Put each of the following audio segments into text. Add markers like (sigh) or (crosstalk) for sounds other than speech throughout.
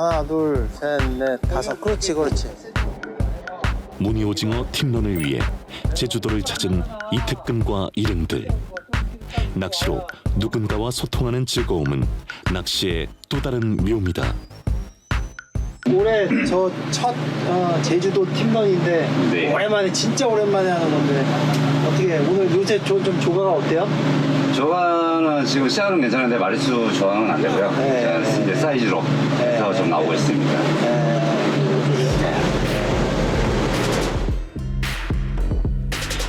하나, 둘, 셋, 넷, 다섯. 그렇지, 그렇지. 무늬 오징어 팀런을 위해 제주도를 찾은 이태근과 일행들. 낚시로 누군가와 소통하는 즐거움은 낚시의 또 다른 묘미다. 올해 저 첫 제주도 팀런인데 네. 오랜만에 진짜 오랜만에 하는 건데 어떻게 오늘 요새 조, 좀 조가가 어때요? 저거는 지금 시야는 괜찮은데 마리수 저항은 안 되고요. 네. 그냥 이제 사이즈로 해서 좀 나오고 있습니다.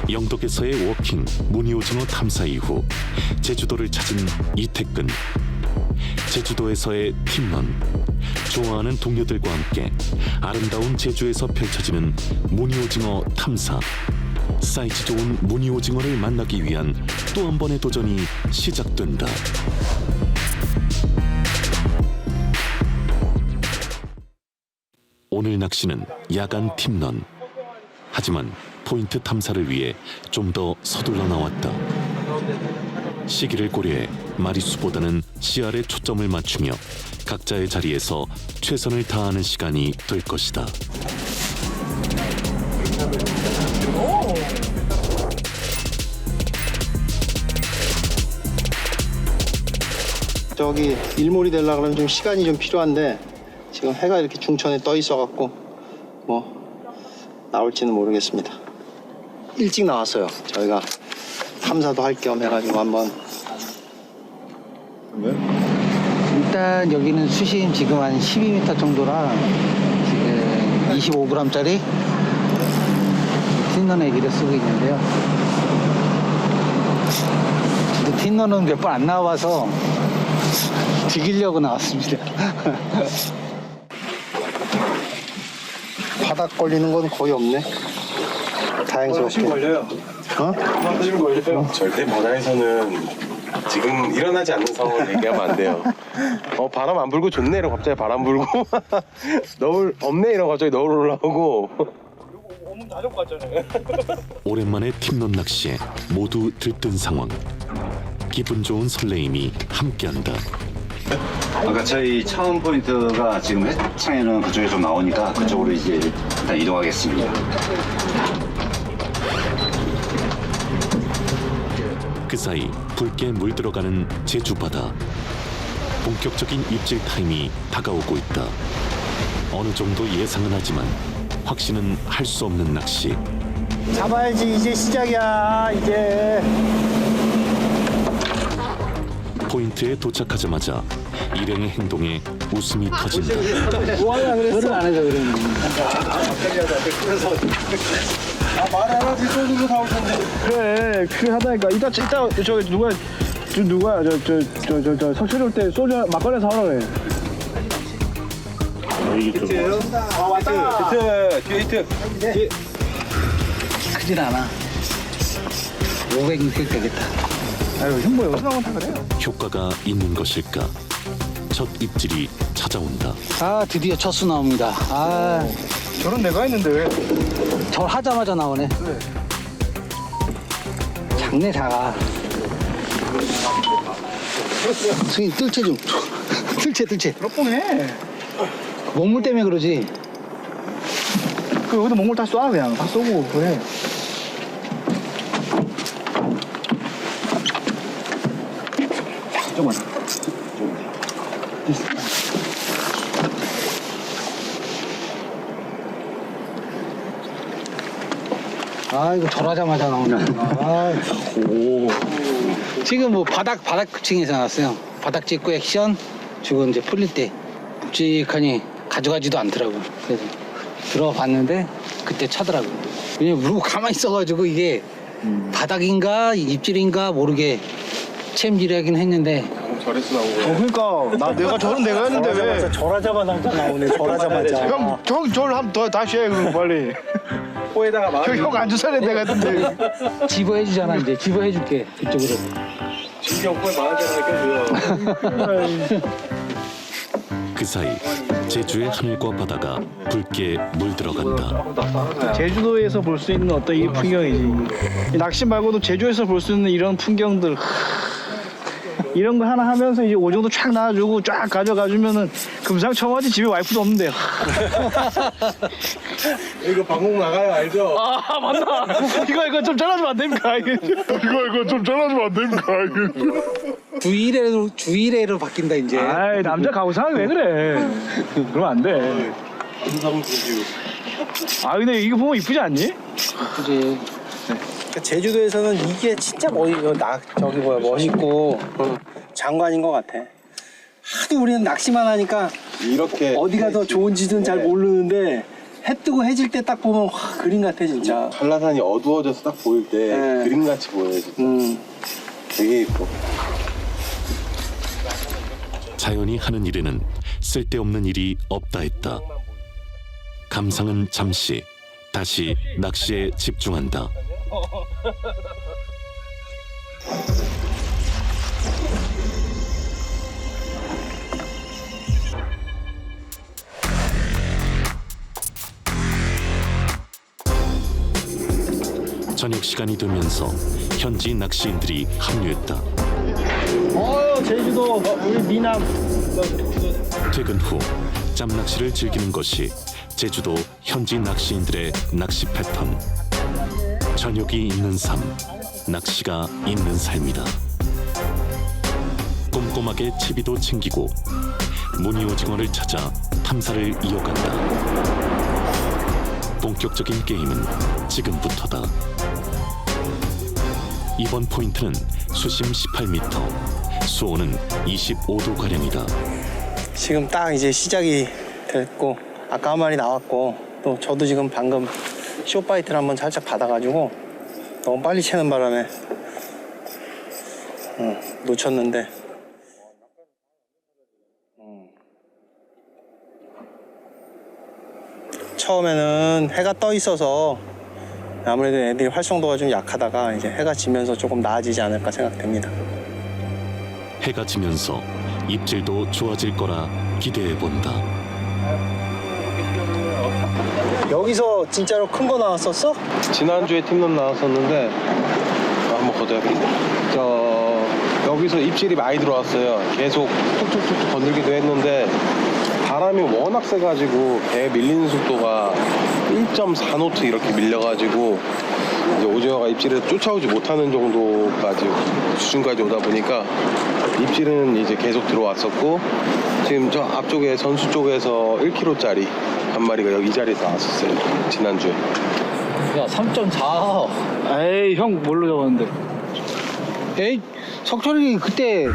영덕에서의 워킹 무늬 오징어 탐사 이후 제주도를 찾은 이태근. 제주도에서의 팀런. 좋아하는 동료들과 함께 아름다운 제주에서 펼쳐지는 무늬 오징어 탐사. 사이즈 좋은 무늬 오징어를 만나기 위한 또 한 번의 도전이 시작된다. 오늘 낚시는 야간 팀런. 하지만 포인트 탐사를 위해 좀 더 서둘러 나왔다. 시기를 고려해 마리수보다는 씨알에 초점을 맞추며 각자의 자리에서 최선을 다하는 시간이 될 것이다. 저기 일몰이 되려 그러면 좀 시간이 좀 필요한데 지금 해가 이렇게 중천에 떠 있어 갖고 뭐 나올지는 모르겠습니다. 일찍 나왔어요. 저희가 탐사도 할 겸 해가지고 한번 일단 여기는 수심 지금 한 12m 정도라 지금 25g짜리 틴넌 애기를 쓰고 있는데요. 근데 틴넌은 몇번 안 나와봐서 죽이려고 나왔습니다. (laughs) 바닥 걸리는 건 거의 없네. 다행스럽게. 걸려요. 어? 그만하시면 걸려요. 절대 바다에서는 지금 일어나지 않는 상황을 얘기하면 안 돼요. 어 바람 안 불고 좋네 이러고 갑자기 바람 불고 (laughs) 너울 없네 이러고 갑자기 너울 올라오고 (laughs) 오랜만에 팀런 낚시에 모두 들뜬 상황. 기분 좋은 설레임이 함께한다. 아까 저희 처음 포인트가 지금 해창에는 그쪽에 좀 나오니까 그쪽으로 이제 일단 이동하겠습니다. 그 사이 붉게 물들어가는 제주 바다. 본격적인 입질 타임이 다가오고 있다. 어느 정도 예상은 하지만 확신은 할 수 없는 낚시. 잡아야지 이제 시작이야 이제. 포인트에 도착하자마자 일행의 행동에 웃음이 터진다. 그걸 안 해서 그러는 그래 그게 하다니까. 이따 이따 저기 누가 저 누가 저 저 저 저 저 석철 올때 소주 막걸리 사오라 그래. 히트 뒤에. 히트 크진 않아. 500, 600 되겠다. 아유 형뭐 여기서 나온다 그래요. 효과가 있는 것일까? 첫 입질이 찾아온다. 아, 드디어 첫수 나옵니다. 아, 저런 내가 했는데 왜 절 하자마자 나오네. 작네, 작아. 승인 뜰채 좀. (laughs) 뜰채, 뜰채. 해? 먹물 때문에 그러지. 그 여기다 몽골 다쏴 그냥 다 쏘고 그래 잠깐만 아, 이거 절하자마자 나오네. 아, 지금 뭐 바닥, 바닥 층에서 나왔어요. 바닥 찍고 액션, 주고 이제 풀릴 때 묵직하니 가져가지도 않더라고. 그래서 들어봤는데 그때 차더라고. 왜냐면 물고 가만히 있어가지고 이게 바닥인가 입질인가 모르게 챔질하긴 했는데 절에서 나오고 어 그러니까. 나 내가 저런 내가 했는데 왜? 절하자마자 나오네. 절하자마자. 형, 형 저를 한번 더 다시 해 그럼 빨리. 코에다가 막형 안주 살래 내가 했는데. 집어해 주잖아 이제. 집어해 줄게 그쪽으로. 신경 코에 만원짜리 껴줘요. 그 사이 제주의 하늘과 바다가 붉게 물들어간다. 제주도에서 볼 수 있는 어떤 이 풍경이지. 이 낚시 말고도 제주에서 볼 수 있는 이런 풍경들. 하, 이런 거 하나 하면서 이제 오정도 쫙 놔주고 쫙 가져가주면은 금상첨화지 집에 와이프도 없는데. (laughs) 이거 방송 나가요 알죠? 아 맞나? (laughs) (laughs) 이거 이거 좀 잘라주면 안 됩니까? 이거 이거 좀 잘라주면 안 됩니까? 주 1회로 주 1회로 바뀐다 이제. 아이 남자 가오상이 왜 그래? 그러면 안 돼. 삼성주주 아 근데 이거 보면 이쁘지 않니? 그지. 그러니까 제주도에서는 이게 진짜 멋이 나 저기 뭐야 멋있고 장관인 것 같아. 하도 우리는 낚시만 하니까 이렇게 어디가 더 좋은지는 잘 모르는데 해 뜨고 해질 때 딱 보면 와 그림 같아 진짜. 한라산이 어두워져서 딱 보일 때 네. 그림같이 보여요 진짜 음. 되게 이뻐 자연이 하는 일에는 쓸데없는 일이 없다 했다. 감상은 잠시 다시 낚시에 집중한다. (laughs) 저녁 시간이 되면서 현지 낚시인들이 합류했다. 어 제주도 우리 미남. 퇴근 후 짬낚시를 즐기는 것이 제주도 현지 낚시인들의 낚시 패턴. 저녁이 있는 삶, 낚시가 있는 삶이다. 꼼꼼하게 채비도 챙기고 무늬 오징어를 찾아 탐사를 이어간다. 본격적인 게임은 지금부터다. 이번 포인트는 수심 18m, 수온은 25도 가량이다. 지금 딱 이제 시작이 됐고 아까 한 마리 나왔고 또 저도 지금 방금 쇼파이트를 한번 살짝 받아가지고 너무 빨리 채는 바람에 어, 놓쳤는데 음. 처음에는 해가 떠 있어서 아무래도 애들이 활성도가 좀 약하다가 이제 해가 지면서 조금 나아지지 않을까 생각됩니다. 해가 지면서 입질도 좋아질 거라 기대해 본다. 여기서 진짜로 큰 거 나왔었어? 지난주에 팀론 나왔었는데 아, 한번 걷어야겠다 저 여기서 입질이 많이 들어왔어요 계속 툭툭툭툭 건들기도 했는데 바람이 워낙 세가지고 배 밀리는 속도가 1.4노트 이렇게 밀려가지고 이제 오징어가 입질에 쫓아오지 못하는 정도까지 수준까지 오다 보니까 입질은 이제 계속 들어왔었고 지금 저 앞쪽에 선수 쪽에서 1kg짜리 한 마리가 여기 이 자리에 나왔었어요 지난주에 야 3.4. 에이 형 뭘로 적었는데? 에이 석철이 그때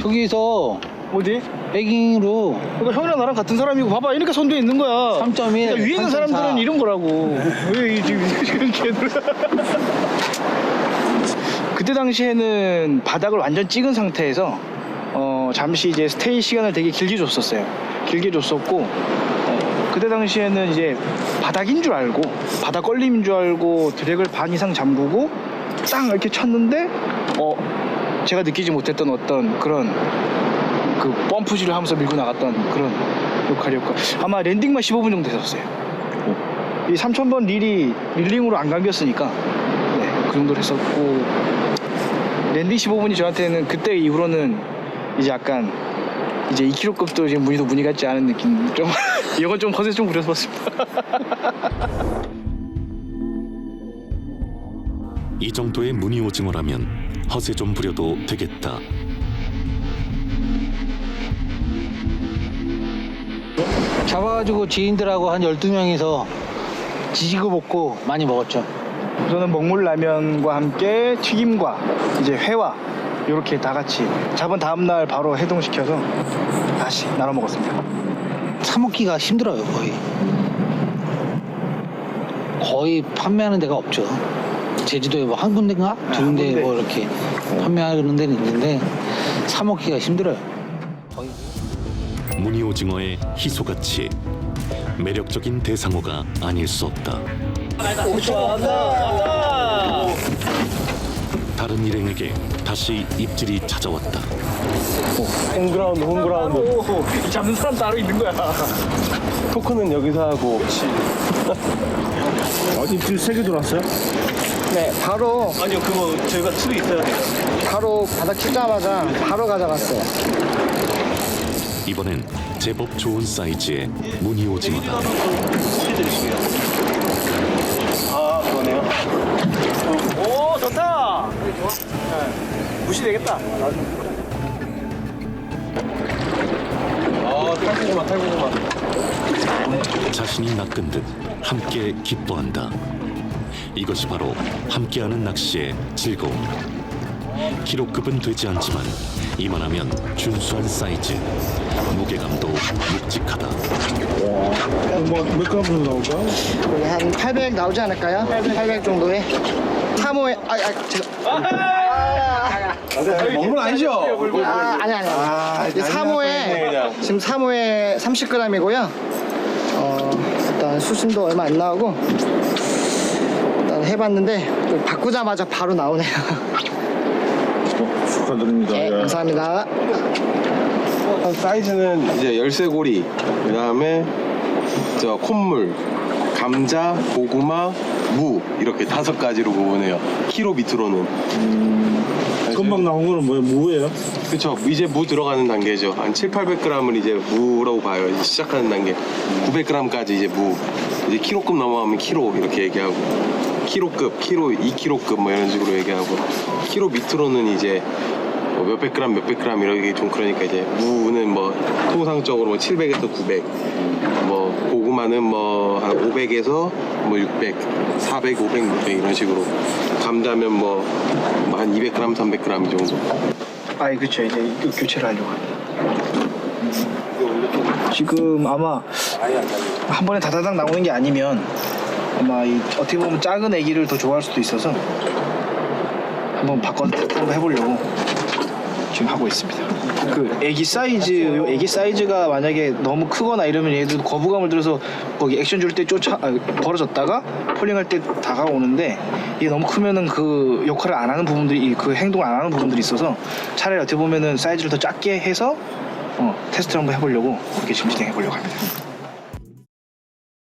저기서 어디? 백잉으로 그러니까 형이랑 나랑 같은 사람이고 봐봐 이렇게 선두에 있는 거야 3.1, 그러니까 위에 있는 3.4. 사람들은 이런 거라고 왜 이- 지금 지금 걔들 (laughs) 그때 당시에는 바닥을 완전 찍은 상태에서 어 잠시 이제 스테이 시간을 되게 길게 줬었어요 길게 줬었고 어, 그때 당시에는 이제 바닥인 줄 알고 바닥 걸림인 줄 알고 드랙을 반 이상 잠그고 딱 이렇게 쳤는데 어 제가 느끼지 못했던 어떤 그런 그 펌프질을 하면서 밀고 나갔던 그런 역할이었고 아마 랜딩만 15분 정도 됐었어요. 이 3000번 릴이 릴링으로 안 감겼으니까 네, 그 정도로 했었고 랜딩 15분이 저한테는 그때 이후로는 이제 약간 이제 2kg급도 지금 무늬도 무늬 같지 않은 느낌 좀 이건 좀 허세 좀 부려봤습니다. 이 정도의 무늬 오징어라면 허세 좀 부려도 되겠다. 잡아가지고 지인들하고 한 12명이서 지지고 먹고 많이 먹었죠. 우선은 먹물라면과 함께 튀김과 이제 회와 이렇게 다 같이 잡은 다음 날 바로 해동시켜서 다시 나눠 먹었습니다. 사 먹기가 힘들어요 거의. 거의 판매하는 데가 없죠. 제주도에 뭐 한 군데인가 두 군데 군데. 뭐 이렇게 판매하는 데는 있는데 사 먹기가 힘들어요. 무늬 오징어의 희소같이 매력적인 대상어가 아닐 수 없다. 다 른 일행에게 다시 입질이 찾아왔다. 홈그라운드 홈그라운드 오, 잡는 사람 따로 있는 거야. 토크는 여기서 하고 입질 세개 들어왔어요? 네, 바로 아니요, 그거 저희가 틀이 있어야 돼요. 바로 바닥 치자마자 바로 가져갔어요. 이번엔 제법 좋은 사이즈의 무늬 오징어다. 해드릴게요. 아, 그거네요. 오, 좋다! 네, 무시되겠다. 아 자신이 낚은 듯 함께 기뻐한다. 이것이 바로 함께하는 낚시의 즐거움. 키로급은 되지 않지만 이만하면 준수한 사이즈. 무게감도 묵직하다. 뭐몇 정도 나올까? 한 800 나오지 않을까요? 800 정도에 3호에 아, 아, 제가 먹는 건 아니죠? 아, 아니 아니. 아니. 난리 날 뻔했네, 3호에 그냥. 지금 3호에 30g이고요. 어, 일단 수심도 얼마 안 나오고 일단 해봤는데 또 바꾸자마자 바로 나오네요. 축하드립니다. 네, 예. 감사합니다. 사이즈는 이제 열쇠고리 그다음에 저 콧물 감자 고구마 무 이렇게 다섯 가지로 구분해요. 키로 밑으로는. 금방 나온 거는 뭐예요? 무예요? 그쵸. 이제 무 들어가는 단계죠. 한 7, 800g을 이제 무라고 봐요. 이제 시작하는 단계. 900g까지 이제 무. 이제 키로급 넘어가면 키로 이렇게 얘기하고. 키로급 키로 2키로급 뭐 이런 식으로 얘기하고. 키로 밑으로는 이제 뭐 몇백 그램 몇백 그램 이렇게 좀 그러니까 이제 무는 뭐 통상적으로 뭐 700에서 900 뭐 고구마는 뭐한 500에서 뭐 600, 400, 500, 600 이런 식으로 감자면 뭐 한 200g, 300g 이 정도. 아이 그쵸. 이제 교체를 하려고 합니다. 지금 아마 한 번에 다다닥 나오는 게 아니면 아마 이 어떻게 보면 작은 애기를 더 좋아할 수도 있어서 한번 바꿔 한번 해보려고 지금 하고 있습니다. 그 애기 사이즈, 요 애기 사이즈가 만약에 너무 크거나 이러면 얘도 거부감을 들어서 거기 액션 줄 때 쫓아 아, 벌어졌다가 폴링할 때 다가오는데 이게 너무 크면은 그 역할을 안 하는 부분들이 그 행동을 안 하는 부분들이 있어서 차라리 어떻게 보면은 사이즈를 더 작게 해서 어, 테스트를 한번 해보려고 그렇게 지금 진행해 보려고 합니다.